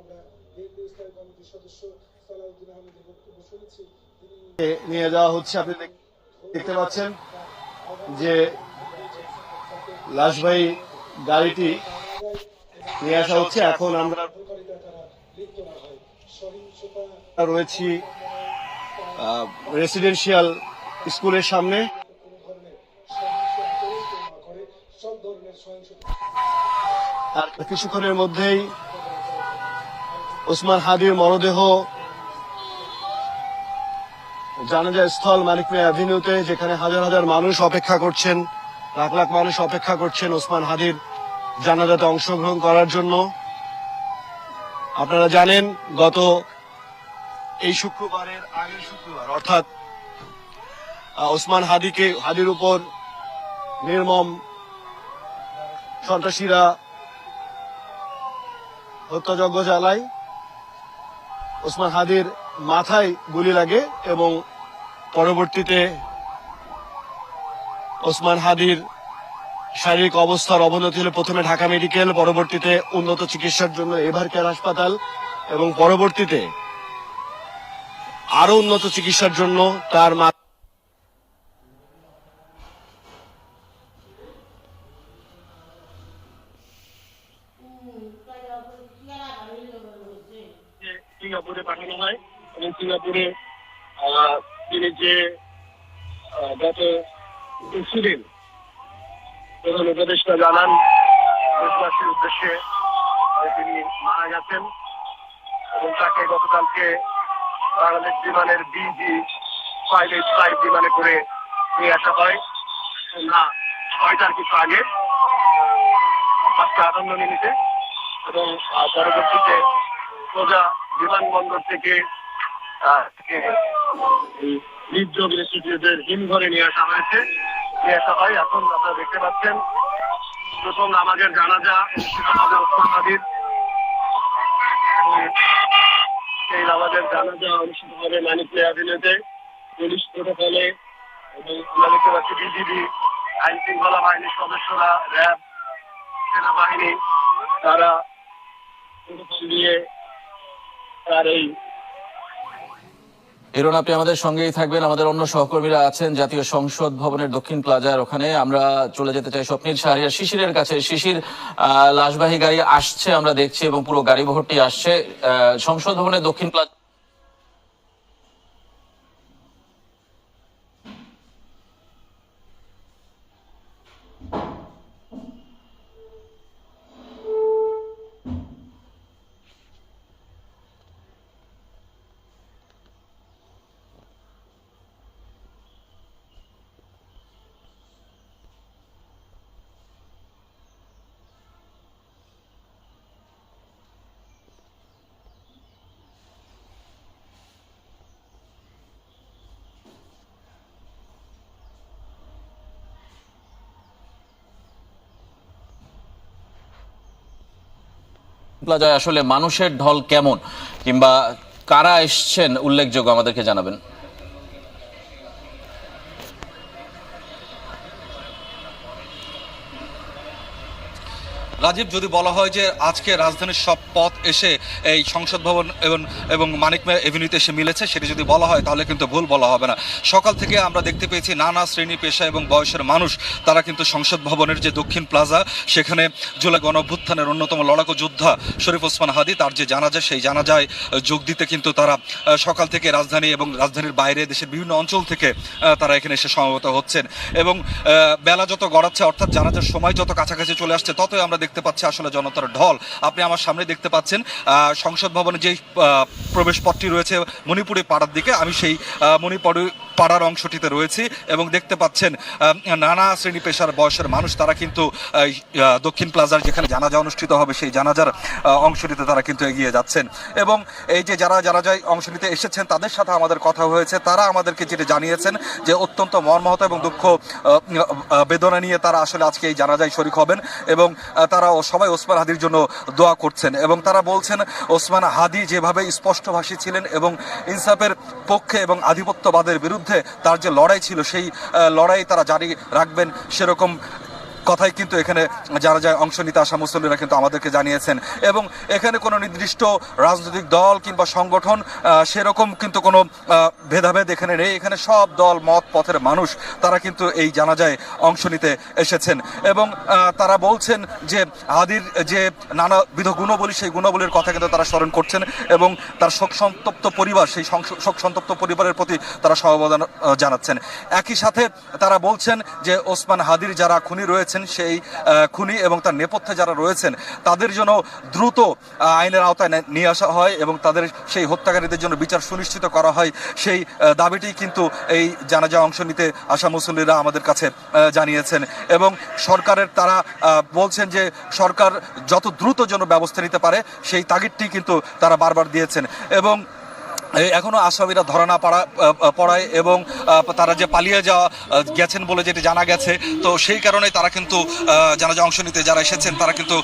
আমরা বিএনপি স্থায়ী কমিটির সদস্য সালাউদ্দিন আহমেদের বক্তব্য শুনেছি। তিনি নিয়ে যাওয়া হচ্ছে আপনি দেখ- দেখতে পাচ্ছেন যে লাশবাহী গাড়িটি নিয়ে আসা হচ্ছে। এখন আমরা রয়েছি রেসিডেন্সিয়াল স্কুলের সামনে। আর কিছুক্ষণের মধ্যেই ওসমান হাদির মরদেহ জানাজা স্থল মানিক মিয়া অ্যাভিনিউতে, যেখানে হাজার হাজার মানুষ অপেক্ষা করছেন, লাখ লাখ মানুষ অপেক্ষা করছেন ওসমান হাদির জানাজাতে অংশগ্রহণ করার জন্য। আপনারা জানেন, গত এই শুক্রবারের আগের শুক্রবার, অর্থাৎ ওসমান হাদিকে, হাদির উপর নির্মম সন্ত্রাসীরা হত্যাযজ্ঞ চালায় ওসমান হাদির মাথায় গুলি লাগে এবং পরবর্তীতে ওসমান হাদির শারীরিক অবস্থার অবনতি হলে প্রথমে ঢাকা মেডিকেল, পরবর্তীতে উন্নত চিকিৎসার জন্য এভার কেয়ার হাসপাতাল এবং পরবর্তীতে আরও উন্নত চিকিৎসার জন্য তার মা সিঙ্গাপুরে পাঠানো হয় এবং সিঙ্গাপুরে তিনি যে গত পরশুদিন প্রধান উপদেষ্টা জানান, দেশবাসীর উদ্দেশ্যে তিনি মারা গেছেন এবং তাকে গতকালকে বাংলাদেশ বিমানের বিজি ফাইভ এইট ফাইভ বিমানে করে নিয়ে আসা হয়। না, ছয়টার কিছু আগে, পাঁচটা আটান্ন মিনিটে এবং পরবর্তীতে সোজা বিমানবন্দর থেকে হৃদরোগ ইনস্টিটিউটের হিমঘরে নিয়ে আসা হয়েছে। নিয়ে আসা হয়। এখন আপনারা দেখতে পাচ্ছেন, প্রথম নামাজের জানাজা অনুষ্ঠিত সেই নামাজের জানাজা অনুষ্ঠিত হবে মানিক অ্যাভিনিউতে পুলিশ প্রোটোকলে এবং আমরা দেখতে পাচ্ছি বিজিবি, আইন শৃঙ্খলা বাহিনীর সদস্যরা, র্যাব, সেনাবাহিনী, তারা প্রোটোকল নিয়ে এই এরন আপনি আমাদের সঙ্গেই থাকবেন। আমাদের অন্য সহকর্মীরা আছেন জাতীয় সংসদ ভবনের দক্ষিণ প্লাজার ওখানে। আমরা চলে যেতে চাই স্বপ্নীল শাহরিয়ার শিশিরের কাছে। শিশির লাশবাহী গাড়ি আসছে, আমরা দেখছি, এবং পুরো গাড়ি ভর্তি আসছে সংসদ ভবনের দক্ষিণ প্লাজা প্লাজায় আসলে মানুষের ঢল কেমন? কিংবা কারা এসছেন? উল্লেখযোগ্য আমাদেরকে জানাবেন। রাজীব, যদি বলা হয় যে আজকে রাজধানীর সব পথ এসে এই সংসদ ভবন এবং এবং মানিক এভিনিউতে এসে মিলেছে, সেটি যদি বলা হয় তাহলে কিন্তু ভুল বলা হবে না। সকাল থেকে আমরা দেখতে পেয়েছি নানা শ্রেণি পেশা এবং বয়সের মানুষ, তারা কিন্তু সংসদ ভবনের যে দক্ষিণ প্লাজা, সেখানে জুলাই গণঅভ্যুত্থানের অন্যতম লড়াকু যোদ্ধা শরীফ ওসমান হাদি, তার যে জানাজা, সেই জানাজায় যোগ দিতে কিন্তু তারা সকাল থেকে রাজধানী এবং রাজধানীর বাইরে দেশের বিভিন্ন অঞ্চল থেকে তারা এখানে এসে সমবেত হচ্ছেন। এবং বেলা যত গড়াচ্ছে, অর্থাৎ জানাজার সময় যত কাছাকাছি চলে আসছে, ততই আমরা দেখতে পাচ্ছে আসলে জনতার ঢল। আপনি আমার সামনে দেখতে পাচ্ছেন সংসদ ভবনে যে আহ, প্রবেশ পথটি রয়েছে মণিপুরের পাড়ার দিকে আমি সেই মণিপুরি পাড়ার অংশটিতে রয়েছি এবং দেখতে পাচ্ছেন নানা শ্রেণি পেশার বয়সের মানুষ, তারা কিন্তু দক্ষিণ প্লাজার যেখানে জানাজা অনুষ্ঠিত হবে সেই জানাজার অংশটিতে তারা কিন্তু এগিয়ে যাচ্ছেন। এবং এই যে যারা যাই অংশ নিতে এসেছেন, তাদের সাথে আমাদের কথা হয়েছে। তারা আমাদেরকে যেটা জানিয়েছেন যে অত্যন্ত মর্মাহত এবং দুঃখ বেদনা নিয়ে তারা আসলে আজকে এই জানাজায় শরিক হবেন এবং তারা সবাই ওসমান হাদির জন্য দোয়া করছেন এবং তারা বলছেন, ওসমান হাদি যেভাবে স্পষ্টভাষী ছিলেন এবং ইনসাফের পক্ষে এবং আধিপত্যবাদের বিরুদ্ধে তার যে লড়াই ছিল সেই লড়াই তারা জারি রাখবেন সেরকম কথাই কিন্তু এখানে যারা যায় অংশ নিতে আসা মুসল্লিরা কিন্তু আমাদেরকে জানিয়েছেন। এবং এখানে কোনো নির্দিষ্ট রাজনৈতিক দল কিংবা সংগঠন সেরকম কিন্তু কোনো ভেদাভেদ এখানে নেই। এখানে সব দল মত পথের মানুষ, তারা কিন্তু এই জানাজায় অংশ নিতে এসেছেন। এবং তারা বলছেন যে হাদির যে নানাবিধ গুণবলী, সেই গুণবলীর কথা কিন্তু তারা স্মরণ করছেন এবং তার শোক সন্তপ্ত পরিবার, সেই শোক সন্তপ্ত পরিবারের প্রতি তারা সমবেদনা জানাচ্ছেন। একই সাথে তারা বলছেন যে ওসমান হাদির যারা খুনি রয়েছেন সেই খুনি এবং তার নেপথ্যে যারা রয়েছেন, তাদের জন্য দ্রুত আইনের আওতায় নিয়ে আসা হয় এবং তাদের সেই হত্যাকারীদের জন্য বিচার সুনিশ্চিত করা হয়। সেই দাবিটি কিন্তু এই জানাজা অংশ নিতে আসা মুসল্লিরা আমাদের কাছে জানিয়েছেন এবং সরকারের তারা বলছেন যে সরকার যত দ্রুত যেন ব্যবস্থা নিতে পারে, সেই তাগিদটি কিন্তু তারা বারবার দিয়েছেন এবং এই এখনও আসামিরা ধরা পড়া পড়ায় এবং তারা যে পালিয়ে যাওয়া গেছেন বলে যেটি জানা গেছে, তো সেই কারণে তারা কিন্তু জানাজা অংশ নিতে যারা এসেছেন, তারা কিন্তু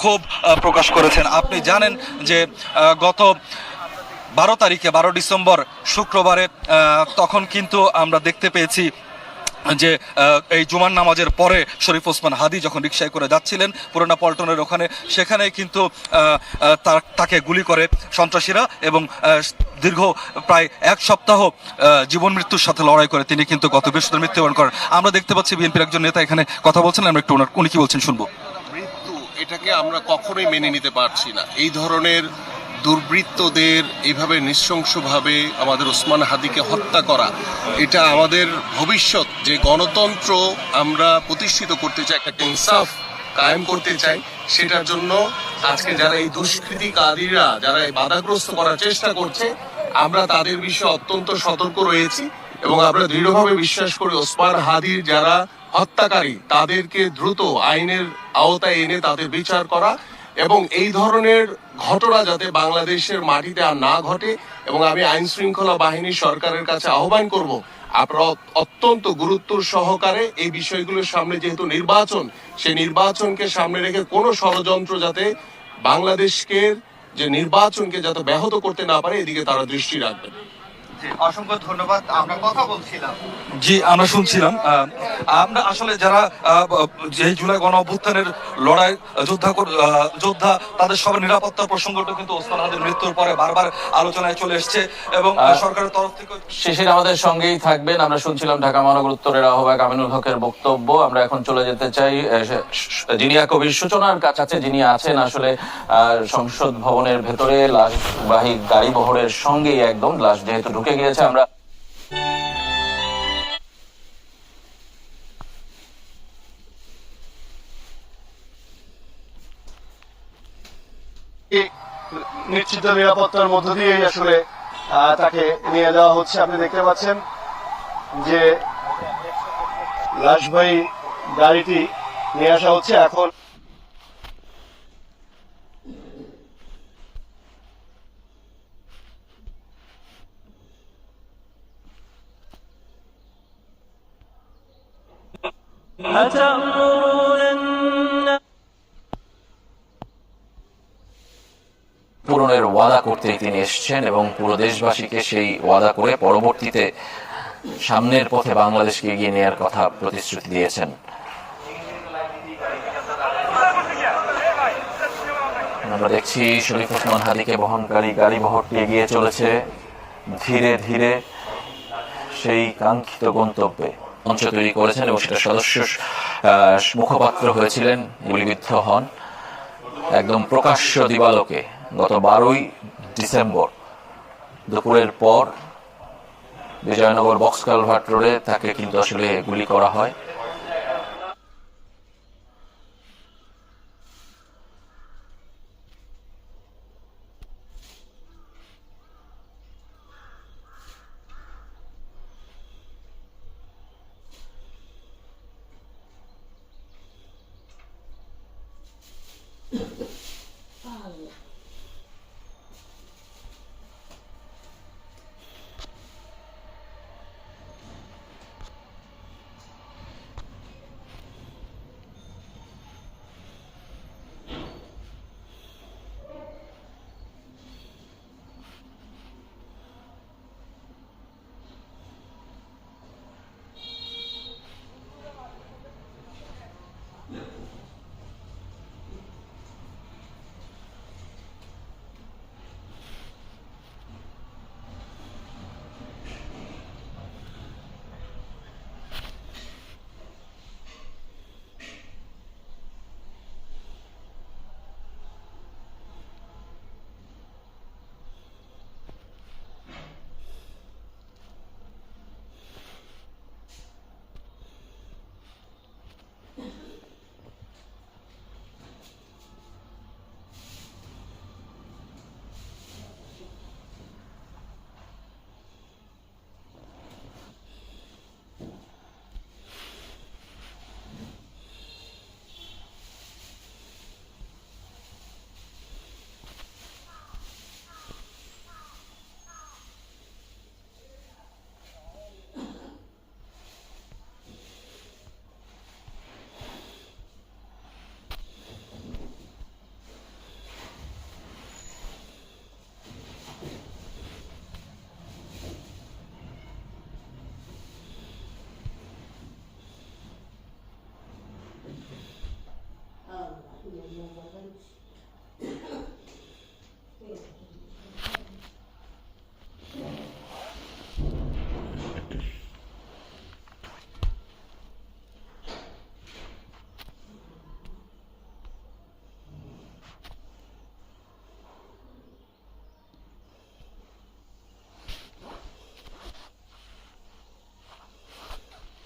ক্ষোভ প্রকাশ করেছেন। আপনি জানেন যে গত বারো তারিখে, বারো ডিসেম্বর শুক্রবারে তখন কিন্তু আমরা দেখতে পেয়েছি যে এই জুমার নামাজের পরে শরীফ ওসমান হাদি যখন রিক্সায় করে যাচ্ছিলেন পুরোনা পল্টনের ওখানে সেখানে কিন্তু তাকে গুলি করে সন্ত্রাসীরা এবং দীর্ঘ প্রায় এক সপ্তাহ জীবন মৃত্যুর সাথে লড়াই করে তিনি কিন্তু গত বৃহস্পতিবার মৃত্যুবরণ করেন। আমরা দেখতে পাচ্ছি বিএনপির একজন নেতা এখানে কথা বলছেন, আমরা একটু উনি কি বলছেন শুনব। মৃত্যু, এটাকে আমরা কখনোই মেনে নিতে পারছি না। এই ধরনের দুর্বৃত্তদের এইভাবে নৃশংসভাবে আমাদের ওসমান হাদিকে হত্যা করা, এটা আমাদের ভবিষ্যৎ। যে গণতন্ত্র আমরা প্রতিষ্ঠিত করতে চাই, একটা ইনসাফ কায়েম করতে চাই, সেটার জন্য আজকে যারা এই দুষ্কৃতিকারীরা যারা এই বাধাগ্রস্ত করার চেষ্টা করছে, আমরা তাদের বিষয়ে অত্যন্ত সতর্ক রয়েছি এবং আমরা দৃঢ়ভাবে বিশ্বাস করি ওসমান হাদির যারা হত্যাকারী, তাদেরকে দ্রুত আইনের আওতায় এনে তাদের বিচার করা এবং এই ধরনের ঘটনা যাতে বাংলাদেশের মাটিতে আর না ঘটে এবং আমি আইন শৃঙ্খলা বাহিনী সরকারের কাছে আহ্বান করব আপনারা অত্যন্ত গুরুত্ব সহকারে এই বিষয়গুলোর সামনে যেহেতু নির্বাচন সেই নির্বাচনকে সামনে রেখে কোনো ষড়যন্ত্র যাতে বাংলাদেশকে যে নির্বাচনকে যাতে ব্যাহত করতে না পারে এদিকে তারা দৃষ্টি রাখবেন। অসংখ্য ধন্যবাদ আমরা কথা বলছিলাম। জি আমরা শুনছিলাম। আমরা আসলে যারা যে জুলাই গণ অভ্যুত্থানের লড়াই যোদ্ধা যোদ্ধা তাদের সবার নিরাপত্তার প্রসঙ্গটা কিন্তু ওসমান হাদির মৃত্যুর পরে বারবার আলোচনায় চলে এসছে এবং সরকারের তরফ থেকে শিশির আমাদের সঙ্গেই থাকবেন। আমরা শুনছিলাম ঢাকা মহানগর উত্তরের আহ্বায়ক আমিনুল হকের বক্তব্য। আমরা এখন চলে যেতে চাই জিনিয়া কবির সূচনার কাছে যিনি আছেন আসলে আহ, সংসদ ভবনের ভেতরে লাশবাহী গাড়ি বহরের সঙ্গেই একদম লাশ যেহেতু ঢুকে আমরা। নিশ্চিত নিরাপত্তার মধ্য দিয়েই আসলে তাকে নিয়ে যাওয়া হচ্ছে। আপনি দেখতে পাচ্ছেন যে লাশবাহী গাড়িটি নিয়ে আসা হচ্ছে। এখন পূরণের ওয়াদা করতে তিনি এসেছেন এবং পুরো দেশবাসীকে সেই ওয়াদা করে পরবর্তীতে সামনের পথে বাংলাদেশকে এগিয়ে নেওয়ার কথা প্রতিশ্রুতি দিয়েছেন। আমরা দেখছি শরীফ ওসমান হাদিকে বহনকারী গাড়ি বহরটি এগিয়ে চলেছে। ধীরে ধীরে সেই কাঙ্ক্ষিত গন্তব্যে। মঞ্চ তৈরি করেছেন এবং সেটা সদস্য মুখপাত্র হয়েছিলেন গুলিবিদ্ধ হন। একদম প্রকাশ্য দিবালোকে গত বারোই ডিসেম্বর দুপুরের পর বিজয়নগর বক্স কালভার্ট রোডে তাকে কিন্তু আসলে গুলি করা হয়।